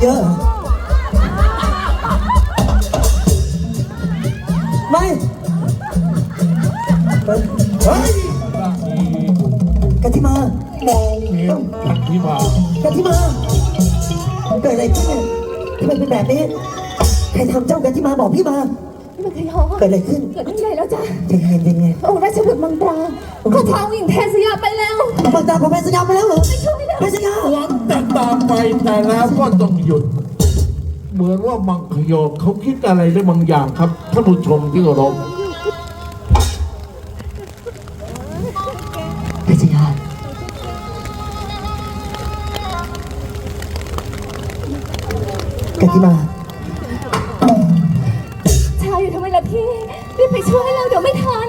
เยอะไม่เฮ้ยเฮ้ยกันที่มามองเห็นกันที่มากันที่มาเกิดอะไรขึ้นเนี่ยทำไมเป็นแบบนี้ใครทำเจ้ากันที่มาบอกพี่มา มันขยอเกิดอะไรขึ้นเกิดอะไรแล้วจ้ะใจเย็นเป็นไงองค์ราชบุตรมังตราเขาพาองค์หญิงแพทย์สยามไปแล้วบังตาผมเป็นสยามไปแล้วเหรอไม่ช่วยแล้วเป็นสยามหวังจะตามไปแต่แล้วก็ต้องหยุด เหมือนว่ามังคโยคเขาคิดอะไรได้บางอย่างครับท่านผู้ชมที่เคารพเป็นสยามกันที่มา พี่ รีบไปช่วยเราเดี๋ยวไม่ทัน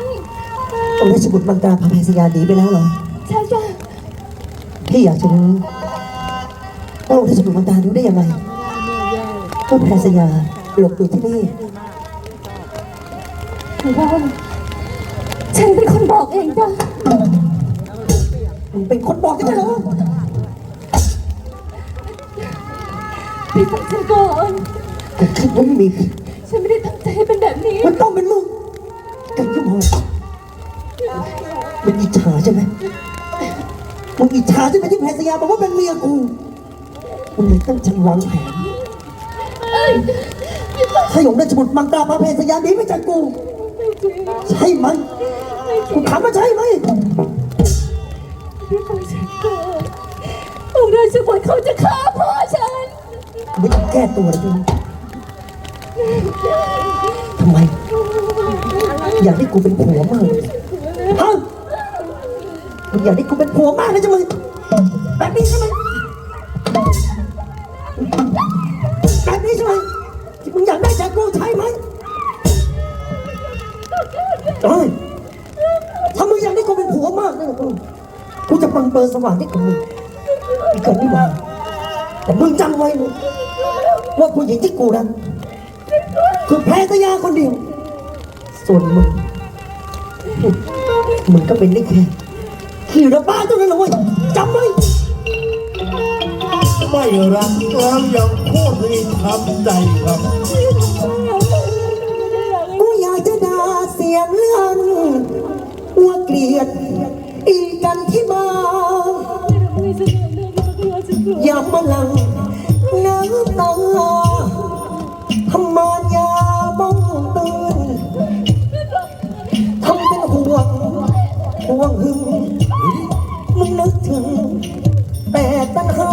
องค์ราชบุตรบังตาพาเพศยาหนีไปแล้วเหรอ ใช่จ้ะพี่อยากจะรู้ว่าองค์ราชบุตรบังตารู้ได้ยังไงว่าเพศยาหลบอยู่ที่นี่คือว่าฉันเป็นคนบอกเองจ้ะมึงเป็นคนบอกกันเหรอพี่ฟังฉันก่อนกูคิดว่าไม่มีผิด ฉันไม่ได้ตั้งใจให้เป็นแบบนี้ มันต้องเป็นมึงกันที่มองมันอิจฉาใช่ไหมมึงอิจฉาใช่ไหมที่เพศยาบอกว่าเป็นเมียกูมึงเลยตั้งใจวางแผนเอ้ยให้องค์ราชบุตรบังตาพาเพศยาหนีไปจากกู ไม่จริงใช่ไหมกูถามว่าใช่ไหมพี่ฟังฉันก่อนองค์ราชบุตรเขาจะฆ่าพ่อฉัน ไม่ต้องแก้ตัวเลย อยากให้กูเป็นผัวมากเลยฮะมึงอยากให้กูเป็นผัวมากเลยใช่ไหมแบบนี้ใช่ไหมแบบนี้ใช่ไหมที่มึงอยากได้จากกูใช่ไหมเอ้ยถ้ามึงอยากได้กูเป็นผัวมากนะกูกูจะบังเบอร์สว่างให้กับมึงอีกคนไม่มาแต่มึงจำไว้นะว่าผู้หญิงที่กูรักคือแพทยาคนเดียว ส่วนมึง มึงก็เป็นได้แค่ขี่ระบ้าเท่านั้นแหละเว้ยจำไว้ไม่รักแล้วยังพูดให้ทำใจครับ กูอยากจะด่าเสียงเลื่อนว่าเกลียด อีกันที่ วงหึงมึงนึกถึงแต่ตัณหา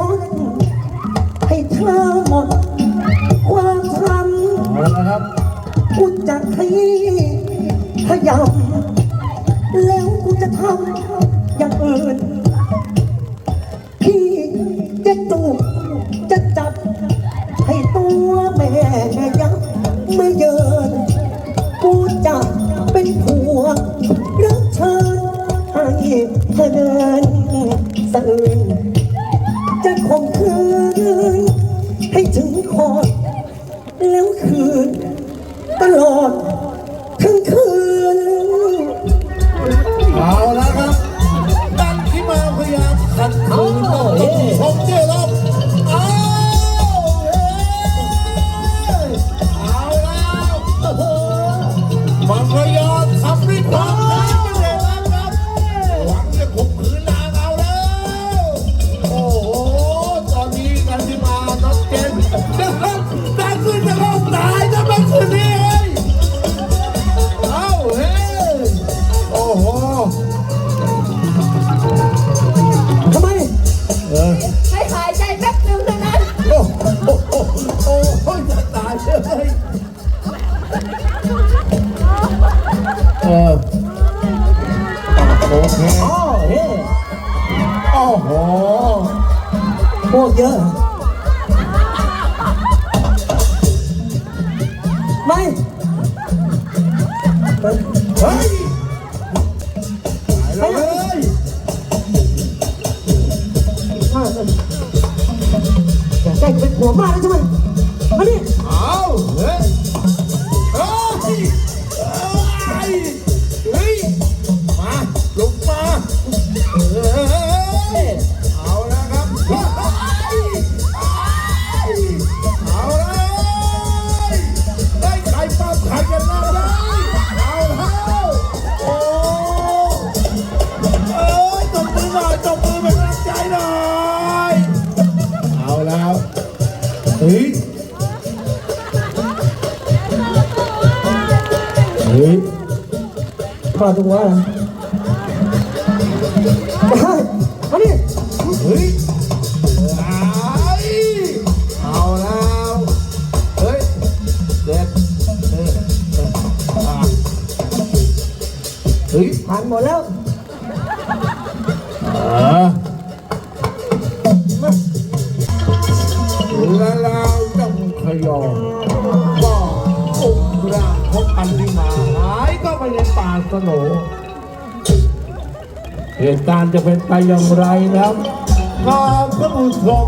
ำประชดให้เธอหมด ความทเอาละครับำกูจะให้ขยำแล้วกูจะทำอย่างอื่น พี่จะจูบจะจับ ให้ตัวแม่ยับไม่เยิน กูจะเป็นผัวรับเชิญให้เธอเดินสะอื่น โอ้เฮ้โอ้โหพวกเยอะ ไม่ เฮ้ยไปเลยแต่งเป็นผัวมากแล้วใช่ไหมมาดิเอาเฮ้ ฮ้ยข้าตัวเหรอได้มาดิเฮ้ยอ้เอาแล้วเฮ้ยเด็ดเออเอออะเฮ้ยผ่านหมดแล้วอ่าแล้วเราต้องขยอมก็อุ้มร่า พบกันที่มาหายก็ไปในป่าสโนเหตุการณ์จะเป็นไปอย่างไรนะครับถ้าท่านผู้ชม